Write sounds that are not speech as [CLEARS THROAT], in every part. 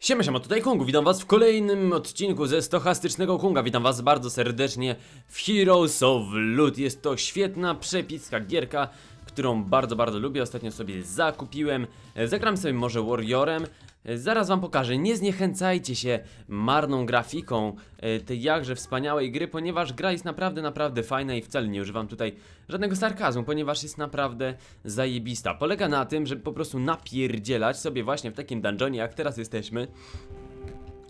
Siema, siema, tutaj Kungu, witam was w kolejnym odcinku ze Stochastycznego Kunga, witam was bardzo serdecznie w Heroes of Loot. Jest to świetna, przepicka gierka, którą bardzo, bardzo lubię, ostatnio sobie zakupiłem. E, Zagram sobie może Warriorem, E, zaraz wam pokażę, nie zniechęcajcie się marną grafiką e, tej jakże wspaniałej gry, ponieważ gra jest naprawdę, naprawdę fajna i wcale nie używam tutaj żadnego sarkazmu, ponieważ jest naprawdę zajebista. Polega na tym, żeby po prostu napierdzielać sobie właśnie w takim dungeonie, jak teraz jesteśmy,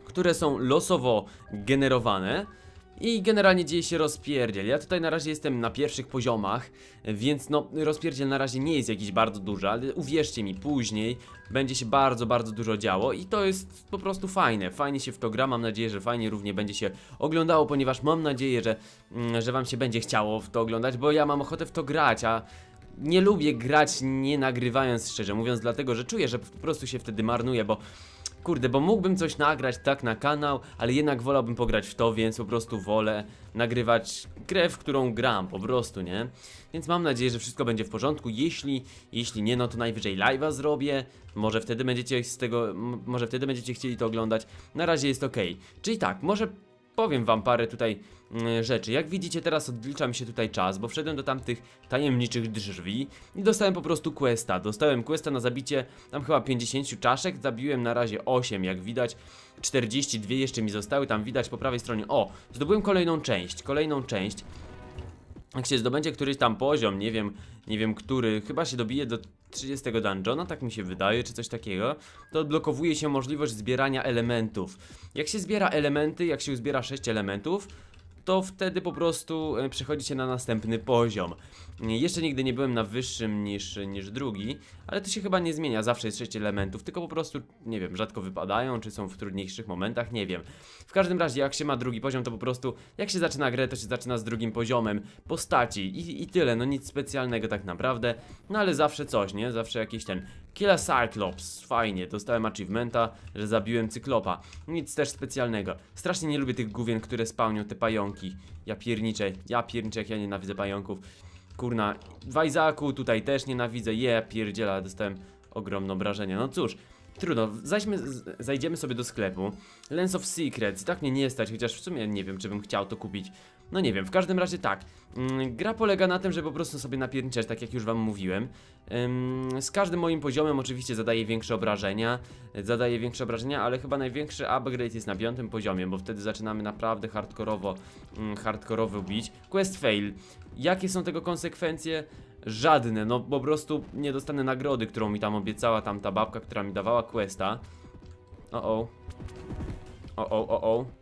które są losowo generowane i generalnie dzieje się rozpierdziel. Ja tutaj na razie jestem na pierwszych poziomach, więc no rozpierdziel na razie nie jest jakiś bardzo duży, ale uwierzcie mi, później będzie się bardzo, bardzo dużo działo i to jest po prostu fajne. Fajnie się w to gra, mam nadzieję, że fajnie równie będzie się oglądało, ponieważ mam nadzieję, że, mm, że wam się będzie chciało w to oglądać, bo ja mam ochotę w to grać, a nie lubię grać nie nagrywając szczerze mówiąc, dlatego że czuję, że po prostu się wtedy marnuje, bo kurde, bo mógłbym coś nagrać tak na kanał, ale jednak wolałbym pograć w to, więc po prostu wolę nagrywać grę, w którą gram, po prostu, nie? Więc mam nadzieję, że wszystko będzie w porządku. Jeśli, jeśli nie, no to najwyżej live'a zrobię. Może wtedy będziecie z tego, może wtedy będziecie chcieli to oglądać. Na razie jest ok. Czyli tak, może powiem wam parę tutaj rzeczy. Jak widzicie teraz odlicza mi się tutaj czas, bo wszedłem do tamtych tajemniczych drzwi i dostałem po prostu questa. Dostałem questa na zabicie tam chyba 50 czaszek, zabiłem na razie 8 jak widać. 42 jeszcze mi zostały, tam widać po prawej stronie. O, zdobyłem kolejną część, kolejną część. Jak się zdobędzie któryś tam poziom, nie wiem, nie wiem który, chyba się dobije do 30 dungeona, tak mi się wydaje, czy coś takiego, to odblokowuje się możliwość zbierania elementów. Jak się zbiera elementy, jak się zbiera 6 elementów, to wtedy po prostu e, przechodzi się na następny poziom. Jeszcze nigdy nie byłem na wyższym niż, niż drugi, ale to się chyba nie zmienia, zawsze jest 6 elementów, tylko po prostu, nie wiem, rzadko wypadają, czy są w trudniejszych momentach, nie wiem. W każdym razie, jak się ma drugi poziom, to po prostu, jak się zaczyna grę, to się zaczyna z drugim poziomem postaci i, i tyle, no nic specjalnego tak naprawdę, no ale zawsze coś, nie? Zawsze jakiś ten Killa Cyclops, fajnie, dostałem achievementa, że zabiłem Cyklopa, nic też specjalnego. Strasznie nie lubię tych główien, które spełnią te pająki, ja pierniczę, ja pierniczę, jak ja nienawidzę pająków. Kurna, w Isaacu tutaj też nienawidzę, je, pierdziela, dostałem ogromne obrażenia, no cóż. Trudno, zajdźmy, zajdziemy sobie do sklepu. Lens of Secrets, tak mnie nie stać, chociaż w sumie nie wiem, czy bym chciał to kupić. No nie wiem, w każdym razie tak. Mm, gra polega na tym, że po prostu sobie napierniczać, tak jak już wam mówiłem. Z każdym moim poziomem oczywiście zadaje większe obrażenia, zadaje większe obrażenia, ale chyba największy upgrade jest na piątym poziomie, bo wtedy zaczynamy naprawdę hardkorowo, mm, hardkorowo bić. Quest fail. Jakie są tego konsekwencje? Żadne, no po prostu nie dostanę nagrody, którą mi tam obiecała tamta babka, która mi dawała questa. O o. O o o o.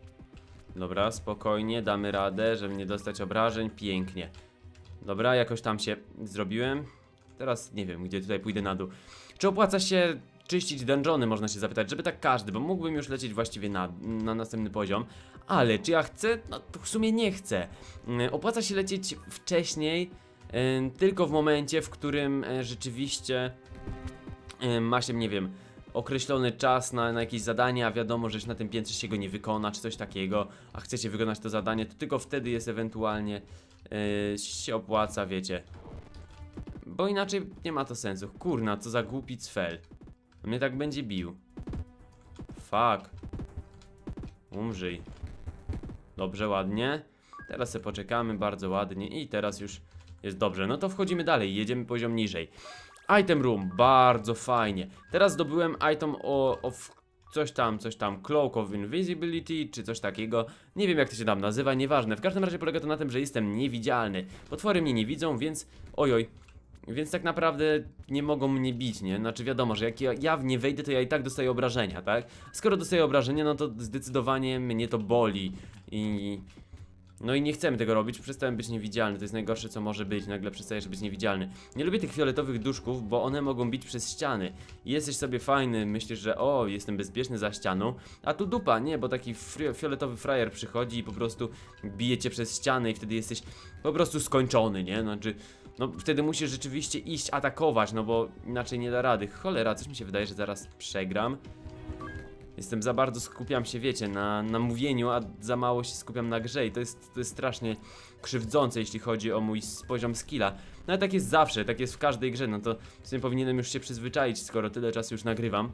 Dobra, spokojnie, damy radę, żeby nie dostać obrażeń. Pięknie. Dobra, jakoś tam się zrobiłem. Teraz nie wiem, gdzie tutaj pójdę na dół. Czy opłaca się czyścić dungeony, można się zapytać, żeby tak każdy, bo mógłbym już lecieć właściwie na, na następny poziom. Ale czy ja chcę? No to w sumie nie chcę. Mm, Opłaca się lecieć wcześniej, tylko w momencie, w którym e, rzeczywiście ma się, nie wiem, określony czas na, na jakieś zadanie, a wiadomo, że na tym piętrze się go nie wykona, czy coś takiego, a chcecie wykonać to zadanie, to tylko wtedy jest ewentualnie e, się opłaca, wiecie. Bo inaczej nie ma to sensu. Kurna, co za głupi cfel. Mnie tak będzie bił. Fuck. Umrzyj. Dobrze, ładnie. Teraz sobie poczekamy bardzo ładnie i teraz już jest dobrze. No to wchodzimy dalej, jedziemy poziom niżej. Item room, bardzo fajnie. Teraz zdobyłem item o, o w- coś tam, coś tam, Cloak of Invisibility, czy coś takiego. Nie wiem jak to się tam nazywa, nieważne. W każdym razie polega to na tym, że jestem niewidzialny. Potwory mnie nie widzą, więc ojoj. Więc tak naprawdę nie mogą mnie bić, nie? Znaczy wiadomo, że jak ja, ja w nie wejdę, to ja i tak dostaję obrażenia, tak? Skoro dostaję obrażenia, no to zdecydowanie mnie to boli i... No i nie chcemy tego robić, przestałem być niewidzialny, to jest najgorsze co może być, nagle przestajesz być niewidzialny. Nie lubię tych fioletowych duszków, bo one mogą bić przez ściany. Jesteś sobie fajny, myślisz, że o, jestem bezpieczny za ścianą, a tu dupa, nie, bo taki fioletowy frajer przychodzi i po prostu bije cię przez ścianę i wtedy jesteś po prostu skończony, nie? Znaczy, no wtedy musisz rzeczywiście iść atakować, no bo inaczej nie da rady. Cholera, coś mi się wydaje, że zaraz przegram. Jestem za bardzo skupiam się, wiecie, na, na mówieniu, a za mało się skupiam na grze i to jest, to jest strasznie krzywdzące, jeśli chodzi o mój poziom skilla. No ale tak jest zawsze, tak jest w każdej grze, no to w sumie powinienem już się przyzwyczaić, skoro tyle czasu już nagrywam.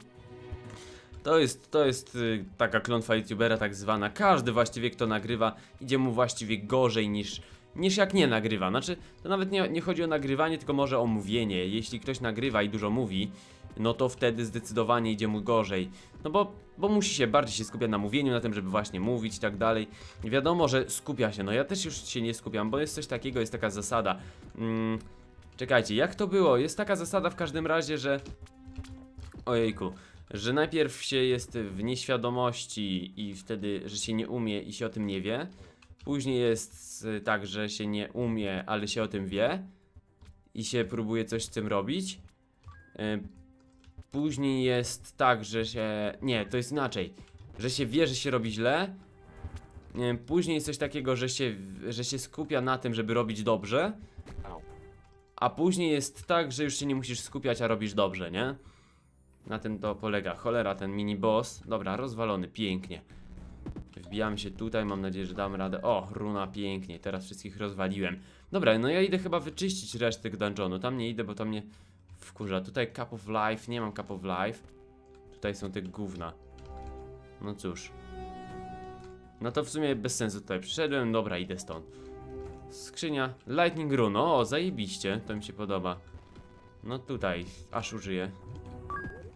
To jest, to jest y, taka klątwa youtubera tak zwana. Każdy właściwie kto nagrywa idzie mu właściwie gorzej niż, niż jak nie nagrywa. Znaczy, to nawet nie, nie chodzi o nagrywanie, tylko może o mówienie. Jeśli ktoś nagrywa i dużo mówi, no to wtedy zdecydowanie idzie mu gorzej. No bo, bo musi się bardziej się skupiać na mówieniu, na tym, żeby właśnie mówić i tak dalej. Wiadomo, że skupia się. No ja też już się nie skupiam, bo jest coś takiego, jest taka zasada. Mm, czekajcie, jak to było? Jest taka zasada w każdym razie, że Ojejku, że najpierw się jest w nieświadomości i wtedy, że się nie umie i się o tym nie wie. Później jest tak, że się nie umie, ale się o tym wie i się próbuje coś z tym robić. Później jest tak, że się. Nie, to jest inaczej. Że się wie, że się robi źle. Później jest coś takiego, że się, że się skupia na tym, żeby robić dobrze. A później jest tak, że już się nie musisz skupiać, a robisz dobrze, nie? Na tym to polega. Cholera, ten mini boss. Dobra, rozwalony, pięknie. Wbijamy się tutaj, mam nadzieję, że dam radę. O, runa, pięknie, teraz wszystkich rozwaliłem. Dobra, no ja idę chyba wyczyścić resztę dungeonu. Tam nie idę, bo tam mnie wkurza. Tutaj Cup of Life, nie mam Cup of Life. Tutaj są te gówna. No cóż. No to w sumie bez sensu tutaj przyszedłem. Dobra, idę stąd. Skrzynia Lightning Rune. O, zajebiście, to mi się podoba. No tutaj, aż użyję.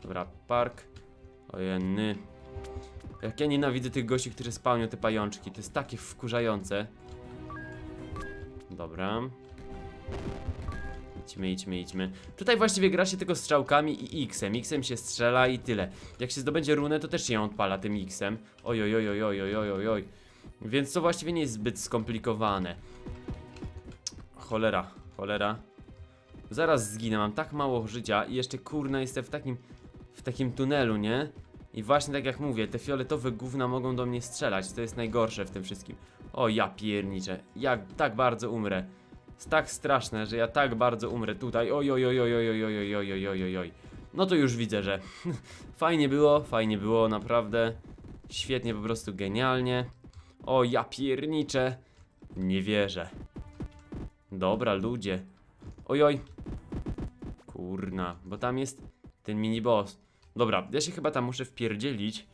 Dobra, park. Ojenny. Jak ja nienawidzę tych gości, którzy spełnią te pajączki. To jest takie wkurzające. Dobra. Idźmy, idźmy, idźmy. Tutaj właściwie gra się tylko strzałkami i X-em. X-em się strzela i tyle. Jak się zdobędzie runę, to też się ją odpala tym X-em. Oj. Więc to właściwie nie jest zbyt skomplikowane. Cholera, cholera. Zaraz zginę, mam tak mało życia i jeszcze kurna jestem w takim, w takim tunelu, nie? I właśnie tak jak mówię, te fioletowe gówna mogą do mnie strzelać, to jest najgorsze w tym wszystkim. O ja pierniczę, jak tak bardzo umrę. Jest tak straszne, że ja tak bardzo umrę tutaj. Oj oj oj oj oj oj oj oj oj oj oj. No to już widzę, że [LAUGHS] fajnie było, fajnie było, naprawdę. Świetnie, po prostu genialnie. O ja pierniczę. Nie wierzę. Dobra, ludzie. Oj oj. Kurna, bo tam jest ten mini boss. Dobra, ja się chyba tam muszę wpierdzielić.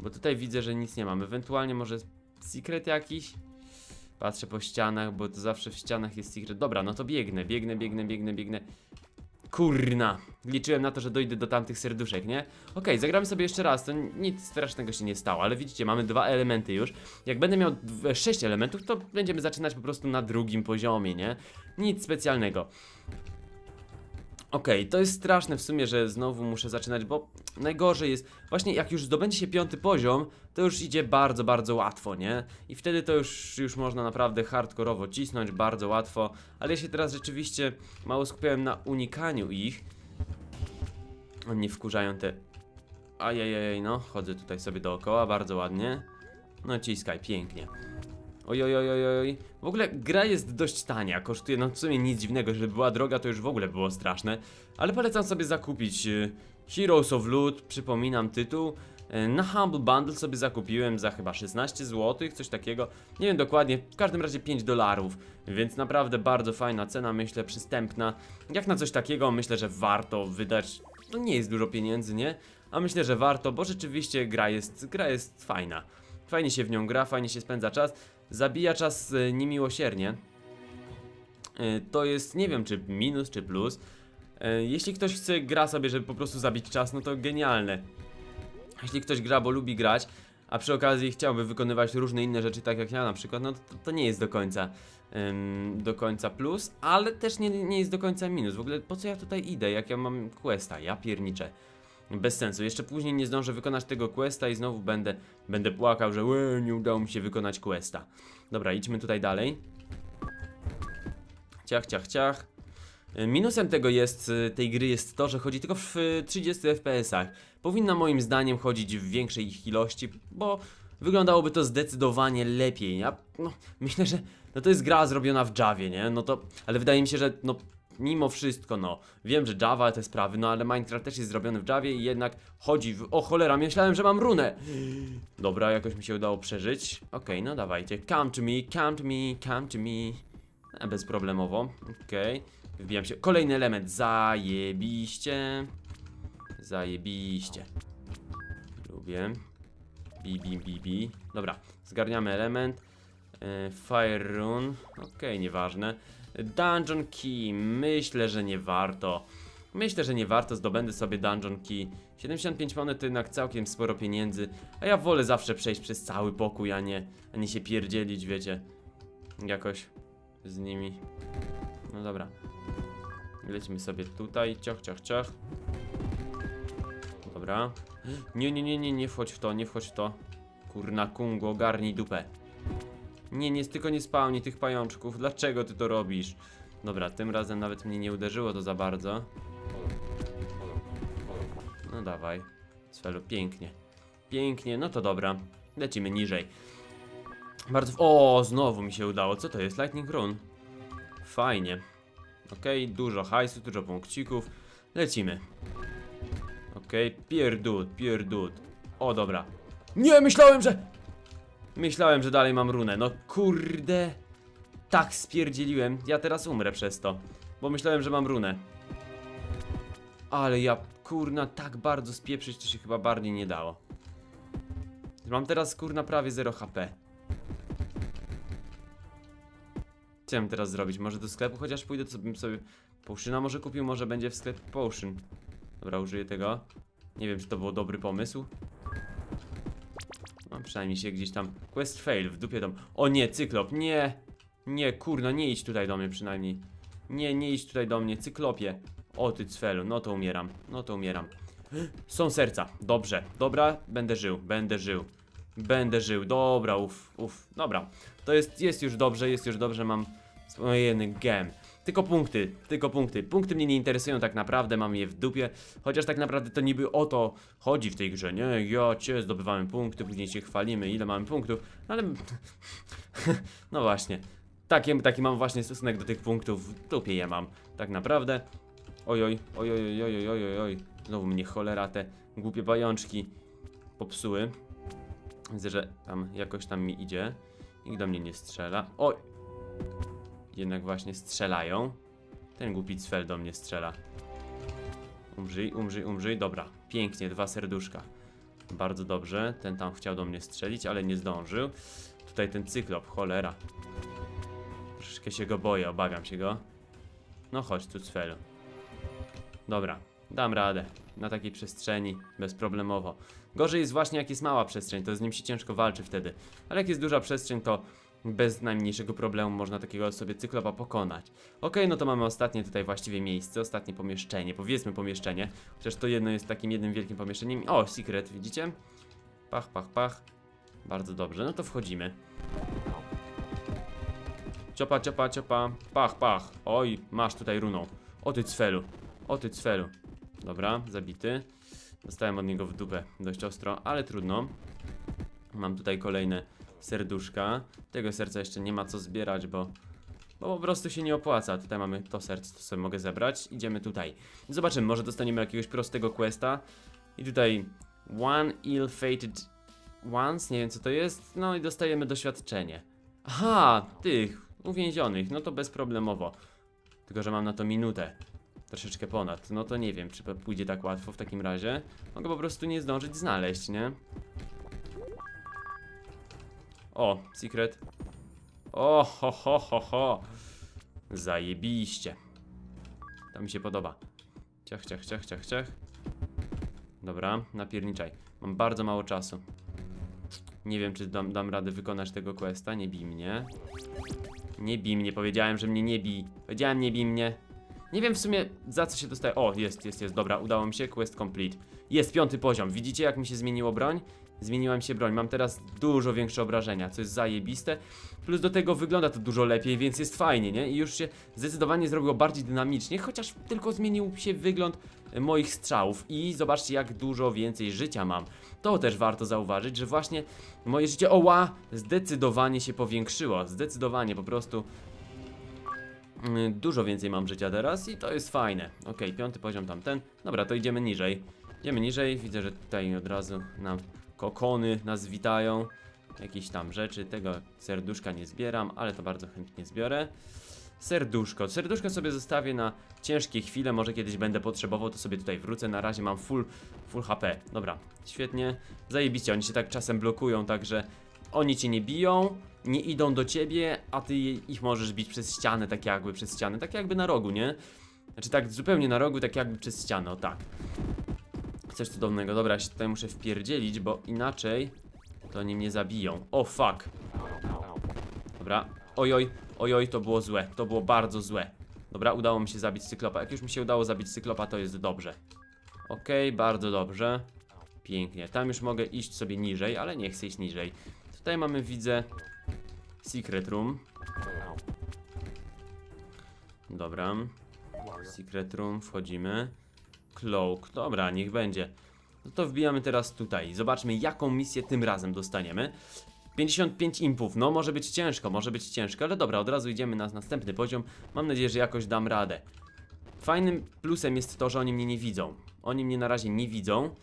Bo tutaj widzę, że nic nie mam. Ewentualnie może secret jakiś? Patrzę po ścianach, bo to zawsze w ścianach jest secret. Dobra, no to biegnę, biegnę, biegnę, biegnę, biegnę. Kurna, liczyłem na to, że dojdę do tamtych serduszek, nie? Okej, zagramy sobie jeszcze raz, to nic strasznego się nie stało, ale widzicie, mamy dwa elementy już. Jak będę miał dw- sześć elementów, to będziemy zaczynać po prostu na drugim poziomie, nie? Nic specjalnego. Okej, to jest straszne w sumie, że znowu muszę zaczynać, bo najgorzej jest, właśnie jak już zdobędzie się piąty poziom, to już idzie bardzo, bardzo łatwo, nie? I wtedy to już, już można naprawdę hardkorowo cisnąć, bardzo łatwo, ale ja się teraz rzeczywiście mało skupiałem na unikaniu ich. Oni wkurzają te... Ajajaj, no, chodzę tutaj sobie dookoła, bardzo ładnie. No ciskaj, pięknie. Oj, oj, oj, oj, oj. W ogóle gra jest dość tania, kosztuje no w sumie nic dziwnego, żeby była droga to już w ogóle było straszne. Ale polecam sobie zakupić y, Heroes of Loot, przypominam tytuł. Y, Na Humble Bundle sobie zakupiłem za chyba 16 zł, coś takiego. Nie wiem dokładnie, w każdym razie 5 dolarów. Więc naprawdę bardzo fajna cena, myślę, przystępna. Jak na coś takiego, myślę, że warto wydać. No nie jest dużo pieniędzy, nie? A myślę, że warto, bo rzeczywiście gra jest, gra jest fajna. Fajnie się w nią gra, fajnie się spędza czas. Zabija czas e, niemiłosiernie. E, To jest, nie wiem, czy minus, czy plus. E, Jeśli ktoś chce gra sobie, żeby po prostu zabić czas, no to genialne. Jeśli ktoś gra, bo lubi grać, a przy okazji chciałby wykonywać różne inne rzeczy, tak jak ja na przykład, no to, to nie jest do końca do końca plus, ale też nie, nie jest do końca minus. W ogóle po co ja tutaj idę, jak ja mam questa? Ja pierniczę. Bez sensu. Jeszcze później nie zdążę wykonać tego questa i znowu będę, będę płakał, że "Łe, nie udało mi się wykonać questa. Dobra, idźmy tutaj dalej. Ciach, ciach, ciach. Y, Minusem tego jest, y, tej gry jest to, że chodzi tylko w y, 30 FPS-ach. Powinna moim zdaniem chodzić w większej ich ilości, bo wyglądałoby to zdecydowanie lepiej. Ja, no, myślę, że no to jest gra zrobiona w Javie, nie? No to, ale wydaje mi się, że no mimo wszystko, no, wiem, że Java te sprawy, no ale Minecraft też jest zrobiony w Javie i jednak chodzi w... O cholera, myślałem, że mam runę! Dobra, jakoś mi się udało przeżyć. Okej, no dawajcie. Come to me, come to me, come to me. A, bezproblemowo. Okej. Wbijam się. Kolejny element. Zajebiście. Zajebiście. lubię. Bibi, bibi. Dobra, zgarniamy element. E, Fire rune. Okej, nieważne. Dungeon key. Myślę, że nie warto. Myślę, że nie warto. Zdobędę sobie dungeon key. 75 monet to jednak całkiem sporo pieniędzy. A ja wolę zawsze przejść przez cały pokój, a nie, a nie się pierdzielić, wiecie. Jakoś z nimi. No dobra. Lecimy sobie tutaj. Ciach, ciach, ciach. Dobra. Nie, nie, nie, nie, nie wchodź w to, nie wchodź w to. Kurna kungo, ogarnij dupę. Nie, nie, tylko nie spełnij tych pajączków. Dlaczego ty to robisz? Dobra, tym razem nawet mnie nie uderzyło to za bardzo. No dawaj. Sfelu, pięknie. Pięknie, no to dobra. Lecimy niżej. Bardzo... O, znowu mi się udało. Co to jest? Lightning Rune. Fajnie. Okej, dużo hajsu, dużo punkcików. Lecimy. Okej, pierdut, pierdut. O, dobra. Nie, myślałem, że... Myślałem, że dalej mam runę. No kurde. Tak spierdzieliłem. Ja teraz umrę przez to. Bo myślałem, że mam runę. Ale ja, kurna, tak bardzo spieprzyć to się chyba bardziej nie dało. Mam teraz, kurna, prawie 0 HP. Co mam teraz zrobić? Może do sklepu chociaż pójdę, to bym sobie potiona może kupił, może będzie w sklepie potion. Dobra, użyję tego. Nie wiem, czy to był dobry pomysł. Przynajmniej się gdzieś tam... Quest fail, w dupie tam... O nie, cyklop, nie! Nie, kurna, nie idź tutaj do mnie przynajmniej. Nie, nie idź tutaj do mnie, cyklopie. O ty cfelu, no to umieram, no to umieram. [GASPS] Są serca, dobrze, dobra, będę żył, będę żył. Będę żył, dobra, uff, uff, dobra. To jest, jest już dobrze, jest już dobrze, mam swojeny gem. Tylko punkty, tylko punkty. Punkty mnie nie interesują tak naprawdę, mam je w dupie. Chociaż tak naprawdę to niby o to chodzi w tej grze, nie? Ja cię zdobywamy punkty, później się chwalimy, ile mamy punktów, ale... [LAUGHS] no właśnie. Taki, taki mam właśnie stosunek do tych punktów, w dupie je mam, tak naprawdę. Ojoj, ojoj, ojoj, ojoj, oj. Znowu mnie cholera te głupie pajączki popsuły. Widzę, że tam jakoś tam mi idzie. Nikt do mnie nie strzela. Oj! Jednak właśnie strzelają. Ten głupi cfel do mnie strzela. Umrzyj, umrzyj, umrzyj. Dobra, pięknie, dwa serduszka. Bardzo dobrze. Ten tam chciał do mnie strzelić, ale nie zdążył. Tutaj ten cyklop, cholera. Troszeczkę się go boję, obawiam się go. No chodź tu, cfelu. Dobra, dam radę. Na takiej przestrzeni, bezproblemowo. Gorzej jest właśnie jak jest mała przestrzeń, to z nim się ciężko walczy wtedy. Ale jak jest duża przestrzeń, to bez najmniejszego problemu można takiego sobie cyklopa pokonać. Okej, no to mamy ostatnie tutaj właściwie miejsce, ostatnie pomieszczenie, powiedzmy pomieszczenie. Chociaż to jedno jest takim jednym wielkim pomieszczeniem. O, secret, widzicie? Pach, pach, pach. Bardzo dobrze, no to wchodzimy. Ciopa, ciopa, ciopa. Pach, pach. Oj, masz tutaj runą. O ty cfelu. O ty cfelu. Dobra, zabity. Dostałem od niego w dupę dość ostro, ale trudno. Mam tutaj kolejne serduszka. Tego serca jeszcze nie ma co zbierać, bo, bo po prostu się nie opłaca. Tutaj mamy to serce, to sobie mogę zebrać. Idziemy tutaj. Zobaczymy, może dostaniemy jakiegoś prostego questa. I tutaj One Ill-Fated Once, nie wiem co to jest. No i dostajemy doświadczenie. Aha, tych uwięzionych, no to bezproblemowo. Tylko, że mam na to minutę. Troszeczkę ponad. No to nie wiem, czy pójdzie tak łatwo w takim razie. Mogę po prostu nie zdążyć znaleźć, nie? O, secret. O, ho, ho, ho, ho. Zajebiście. To mi się podoba. Ciach, ciach, ciach, ciach, ciach. Dobra, napierniczaj. Mam bardzo mało czasu. Nie wiem, czy dam, dam radę wykonać tego questa. Nie bij mnie. Nie bij mnie, powiedziałem, że mnie nie bij. Powiedziałem, nie bij mnie. Nie wiem w sumie za co się dostaje. O, jest, jest, jest, dobra, udało mi się, quest complete. Jest piąty poziom. Widzicie, jak mi się zmieniło broń? Zmieniła mi się broń. Mam teraz dużo większe obrażenia, co jest zajebiste. Plus do tego wygląda to dużo lepiej, więc jest fajnie, nie? I już się zdecydowanie zrobiło bardziej dynamicznie, chociaż tylko zmienił się wygląd e, moich strzałów. I zobaczcie, jak dużo więcej życia mam. To też warto zauważyć, że właśnie moje życie, oła, zdecydowanie się powiększyło. Zdecydowanie, po prostu Mm, Dużo więcej mam życia teraz i to jest fajne. Ok, piąty poziom tamten. Dobra, to idziemy niżej. Idziemy niżej, widzę, że tutaj od razu nam kokony nas witają. Jakieś tam rzeczy, tego serduszka nie zbieram, ale to bardzo chętnie zbiorę. serduszko. Serduszko sobie zostawię na ciężkie chwile, może kiedyś będę potrzebował, to sobie tutaj wrócę. Na razie mam full, full HP. Dobra, świetnie. Zajebiście, oni się tak czasem blokują, także oni cię nie biją, nie idą do ciebie, a ty ich możesz bić przez ścianę, tak jakby przez ścianę, tak jakby na rogu, nie? Znaczy tak zupełnie na rogu, tak jakby przez ścianę, o tak. Coś cudownego. Dobra, ja się tutaj muszę wpierdzielić, bo inaczej to oni mnie zabiją. O fuck. Dobra. Ojoj, ojoj, to było złe. To było bardzo złe. Dobra, udało mi się zabić cyklopa. Jak już mi się udało zabić cyklopa, to jest dobrze. Okej, bardzo dobrze. Pięknie. Tam już mogę iść sobie niżej, ale nie chcę iść niżej. Tutaj mamy, widzę, secret room. Dobra. Secret room, wchodzimy. Cloak, dobra, niech będzie. No to wbijamy teraz tutaj. Zobaczmy, jaką misję tym razem dostaniemy. 55 impów, no może być ciężko, może być ciężko, ale dobra, od razu idziemy na następny poziom. Mam nadzieję, że jakoś dam radę. Fajnym plusem jest to, że oni mnie nie widzą. Oni mnie na razie nie widzą,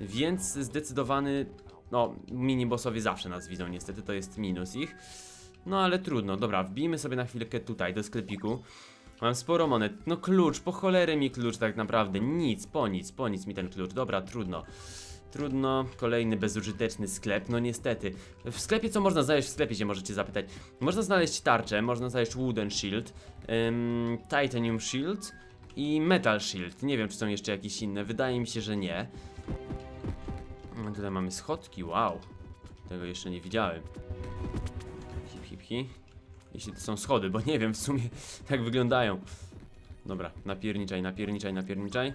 więc zdecydowany, no, mini-bossowie zawsze nas widzą, niestety, to jest minus ich. No ale trudno, dobra, wbijmy sobie na chwilkę tutaj, do sklepiku. Mam sporo monet. No klucz, po cholerę mi klucz tak naprawdę. Nic, po nic, po nic mi ten klucz. Dobra, trudno. Trudno, kolejny bezużyteczny sklep, no niestety. W sklepie co można znaleźć? W sklepie się możecie zapytać. Można znaleźć tarczę, można znaleźć wooden shield, ym, titanium shield i metal shield. Nie wiem, czy są jeszcze jakieś inne, wydaje mi się, że nie. No, Tutaj mamy schodki, wow. Tego jeszcze nie widziałem. Hip, hip, hip. Jeśli to są schody, bo nie wiem w sumie [LAUGHS] jak wyglądają. Dobra, napierniczaj, napierniczaj, napierniczaj.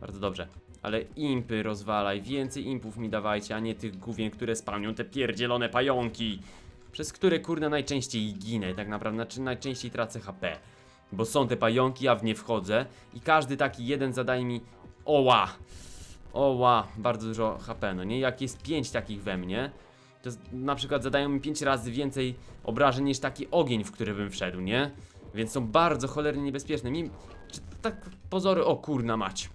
Bardzo dobrze. Ale impy rozwalaj, więcej impów mi dawajcie, a nie tych główien, które spełnią te pierdzielone pająki. Przez które kurde najczęściej ginę, tak naprawdę, znaczy najczęściej tracę HP. Bo są te pająki, ja w nie wchodzę i każdy taki jeden zadaje mi... Oła! Oła, bardzo dużo HP, no nie? Jak jest 5 takich we mnie, to na przykład zadają mi 5 razy więcej obrażeń niż taki ogień, w który bym wszedł, nie? Więc są bardzo cholernie niebezpieczne. Mi, czy tak pozory, o kurna mać.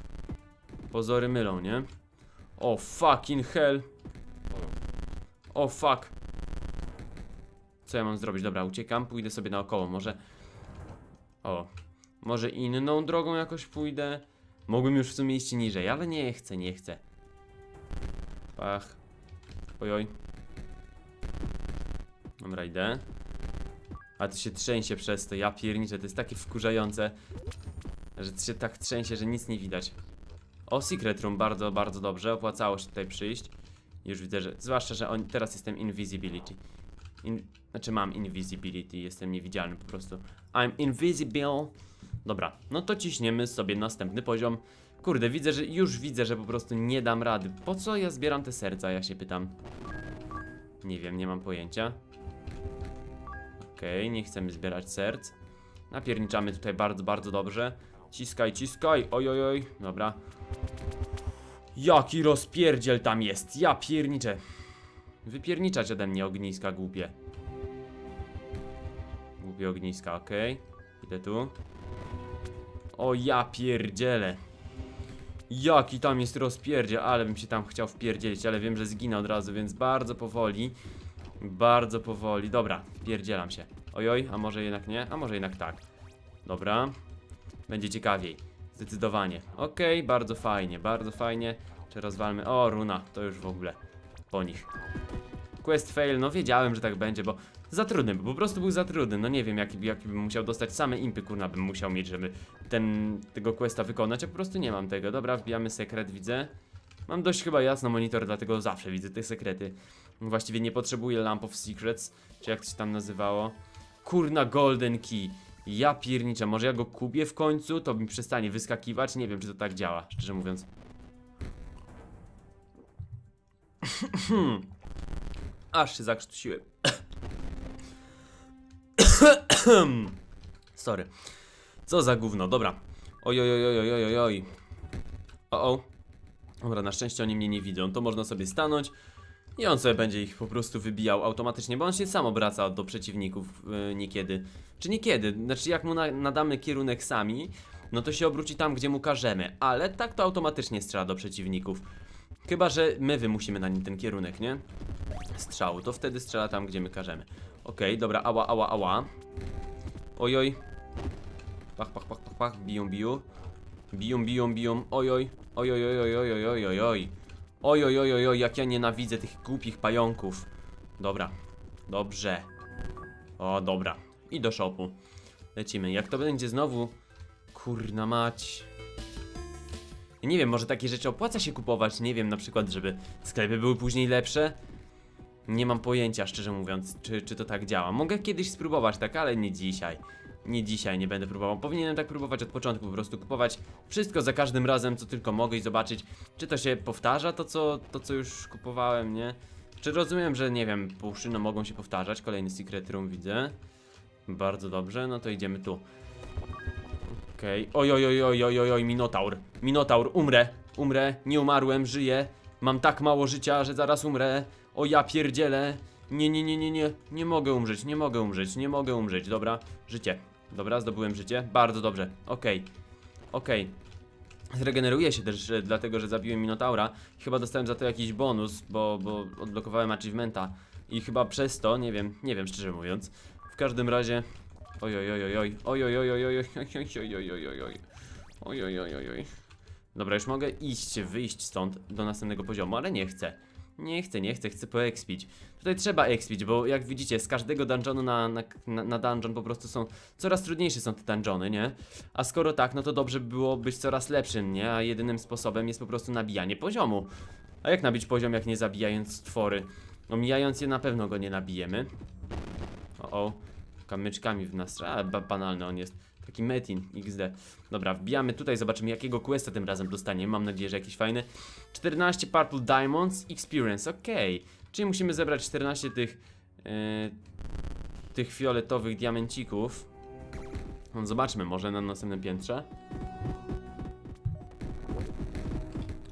Pozory mylą, nie? O fucking hell. O fuck. Co ja mam zrobić? Dobra, uciekam, pójdę sobie naokoło, może... O, może inną drogą jakoś pójdę? Mogłem już w sumie iść niżej, ale nie chcę, nie chcę. Pach. Ojoj. Dobra, idę. A to się trzęsie przez to, ja pierniczę, to jest takie wkurzające, że to się tak trzęsie, że nic nie widać. O, Secret Room, bardzo, bardzo dobrze, opłacało się tutaj przyjść. Już widzę, że, zwłaszcza, że on, teraz jestem Invisibility. In, znaczy mam Invisibility, jestem niewidzialny po prostu. I'm invisible. Dobra, no to ciśniemy sobie następny poziom. Kurde, widzę, że już widzę, że po prostu nie dam rady. Po co ja zbieram te serca, ja się pytam. Nie wiem, nie mam pojęcia. Okej, nie chcemy zbierać serc. Napierniczamy tutaj bardzo, bardzo dobrze. Ciskaj, ciskaj, oj, oj, oj. Dobra. Jaki rozpierdziel tam jest, ja pierniczę. Wypierniczać ode mnie ogniska głupie. Głupie ogniska, okej. Idę tu. O ja pierdzielę. Jaki tam jest rozpierdziel, ale bym się tam chciał wpierdzielić, ale wiem, że zginę od razu, więc bardzo powoli. Bardzo powoli. Dobra, wpierdzielam się. Ojoj, a może jednak nie? A może jednak tak. Dobra. Będzie ciekawiej. Zdecydowanie. Okej, bardzo fajnie, bardzo fajnie. Czy rozwalmy? O, runa, to już w ogóle po nich. Quest fail, no wiedziałem, że tak będzie, bo za trudny, bo po prostu był za trudny. No nie wiem, jaki, jaki bym musiał dostać same impy, kurna, bym musiał mieć, żeby ten, tego questa wykonać, a po prostu nie mam tego. Dobra, wbijamy sekret, widzę. Mam dość chyba jasno monitor, dlatego zawsze widzę te sekrety. Właściwie nie potrzebuję Lamp of Secrets, czy jak to się tam nazywało. Kurna Golden Key. Ja pierniczę, może ja go kupię w końcu, to mi przestanie wyskakiwać. Nie wiem, czy to tak działa, szczerze mówiąc. [COUGHS] Aż się zakrztusiłem. [COUGHS] Sorry. Co za gówno, dobra. Oj, oj, oj, oj, oj, oj, oj. O, o. Dobra, na szczęście oni mnie nie widzą. To można sobie stanąć i on sobie będzie ich po prostu wybijał automatycznie, bo on się sam obraca do przeciwników yy, niekiedy. Czy niekiedy, znaczy jak mu na, nadamy kierunek sami, no to się obróci tam, gdzie mu każemy, ale tak to automatycznie strzela do przeciwników. Chyba, że my wymusimy na nim ten kierunek, nie? Strzału, to wtedy strzela tam, gdzie my każemy. Okej, dobra, ała, ała, ała. Ojoj, Pach, pach, pach, pach, pach, biją, biją. Biją, biją, biją, ojoj, ojoj, ojoj, ojoj, ojoj, ojoj. Ojoj, ojoj, ojoj, jak ja nienawidzę tych głupich pająków. Dobra, dobrze. O, dobra. I do shopu. Lecimy. Jak to będzie znowu... Kurna mać. Nie wiem, może takie rzeczy opłaca się kupować, nie wiem, na przykład, żeby sklepy były później lepsze. Nie mam pojęcia, szczerze mówiąc, czy, czy to tak działa. Mogę kiedyś spróbować, tak, ale nie dzisiaj. Nie dzisiaj nie będę próbował. Powinienem tak próbować od początku, po prostu kupować wszystko za każdym razem, co tylko mogę i zobaczyć, czy to się powtarza, to co, to, co już kupowałem, nie? Czy rozumiem, że nie wiem, półszyno mogą się powtarzać. Kolejny secret room widzę. Bardzo dobrze, no to idziemy tu. Okej. Oj, oj, oj, oj, oj, oj, oj, Minotaur. Minotaur, umrę. Umrę, nie umarłem, żyję. Mam tak mało życia, że zaraz umrę. O ja pierdzielę. Nie, nie, nie, nie, nie. Nie mogę umrzeć, nie mogę umrzeć, nie mogę umrzeć. Dobra, życie. Dobra, zdobyłem życie. Bardzo dobrze. Okej. Okej. Zregeneruję się też, e, dlatego że zabiłem Minotaura. Chyba dostałem za to jakiś bonus, bo, bo odblokowałem achievementa. I chyba przez to, nie wiem, nie wiem szczerze mówiąc. W każdym razie. Oj, oj, oj, oj, oj, oj, oj, oj, oj, oj, oj, oj, oj. Oj, oj, oj, oj, oj. Dobra, już mogę iść, wyjść stąd do następnego poziomu, ale nie chcę. Nie chcę, nie chcę, chcę poekspić. Tutaj trzeba ekspić, bo jak widzicie, z każdego dungeonu na, na, na, dungeon po prostu są coraz trudniejsze są te dungeony, nie? A skoro tak, no to dobrze by było być coraz lepszym, nie? A jedynym sposobem jest po prostu nabijanie poziomu. A jak nabić poziom, jak nie zabijając stwory? Omijając je na pewno go nie nabijemy. O, o. Kamyczkami w nas. A, ba banalny on jest. Taki Metin XD. Dobra, wbijamy tutaj, zobaczymy jakiego questa tym razem dostaniemy. Mam nadzieję, że jakiś fajny. 14 Purple Diamonds Experience, okej. Czyli musimy zebrać 14 tych... Yy, tych fioletowych diamencików. No, zobaczmy, może na następnym piętrze.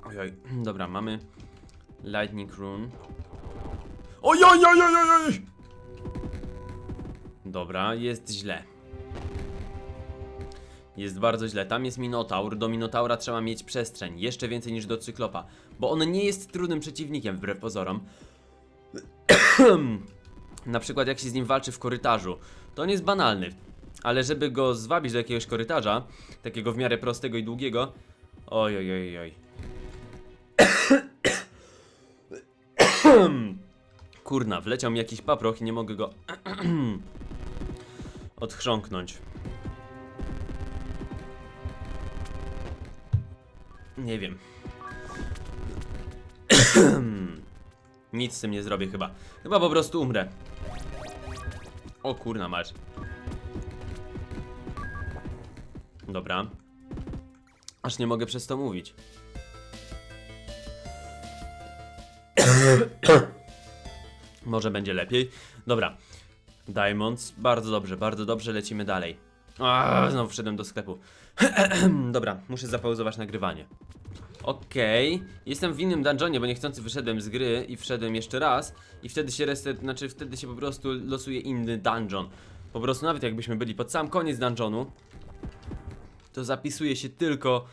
Ojoj, dobra, mamy Lightning Rune. Ojoj, oj, oj, oj, oj! Dobra, jest źle. Jest bardzo źle. Tam jest Minotaur. Do Minotaura trzeba mieć przestrzeń. Jeszcze więcej niż do Cyklopa. Bo on nie jest trudnym przeciwnikiem, wbrew pozorom. [CLEARS THROAT] Na przykład jak się z nim walczy w korytarzu. To on jest banalny. Ale żeby go zwabić do jakiegoś korytarza, takiego w miarę prostego i długiego. Oj, oj, oj, oj. Kurna, wleciał mi jakiś paproch i nie mogę go [CLEARS THROAT] odchrząknąć. Nie wiem. [CLEARS THROAT] Nic z tym nie zrobię chyba. Chyba po prostu umrę. O kurna mać. Dobra. Aż nie mogę przez to mówić. [CLEARS THROAT] Może będzie lepiej. Dobra. Diamonds. Bardzo dobrze, bardzo dobrze. Lecimy dalej. A, znowu wszedłem do sklepu. [CLEARS THROAT] Dobra, muszę zapauzować nagrywanie. Okej, jestem w innym dungeonie, bo niechcący wyszedłem z gry i wszedłem jeszcze raz i wtedy się reset, znaczy wtedy się po prostu losuje inny dungeon. Po prostu nawet jakbyśmy byli pod sam koniec dungeonu, to zapisuje się tylko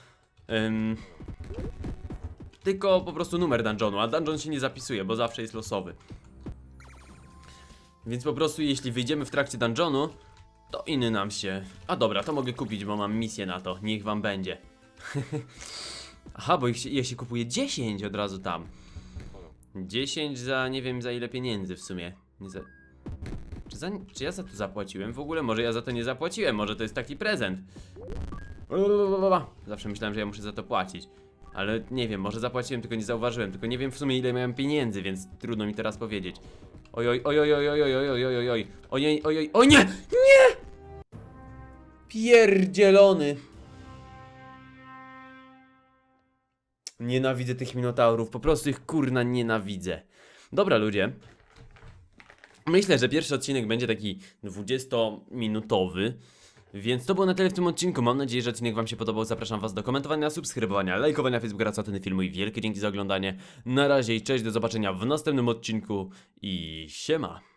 tylko po prostu numer dungeonu, a dungeon się nie zapisuje, bo zawsze jest losowy. Więc po prostu jeśli wyjdziemy w trakcie dungeonu, to inny nam się. A dobra, to mogę kupić, bo mam misję na to. Niech wam będzie. Aha, bo ich się, kupuje 10 od razu tam. 10 za nie wiem za ile pieniędzy w sumie. Nie za... Czy, za... Czy ja za to zapłaciłem? W ogóle może ja za to nie zapłaciłem, może to jest taki prezent. Zawsze myślałem, że ja muszę za to płacić. Ale nie wiem, może zapłaciłem, tylko nie zauważyłem. Tylko nie wiem w sumie ile miałem pieniędzy, więc trudno mi teraz powiedzieć. Oj, oj, oj, oj, oj, oj, oj, oj, oj, oj, oj, oj, oj, oj, oj, nie! Nie! Pierdzielony. Nienawidzę tych minotaurów, po prostu ich kurna nienawidzę. Dobra ludzie. Myślę, że pierwszy odcinek będzie taki 20-minutowy. Więc to było na tyle w tym odcinku. Mam nadzieję, że odcinek Wam się podobał. Zapraszam Was do komentowania, subskrybowania, lajkowania Facebooka, co ten filmu i wielkie dzięki za oglądanie. Na razie i cześć, do zobaczenia w następnym odcinku i siema.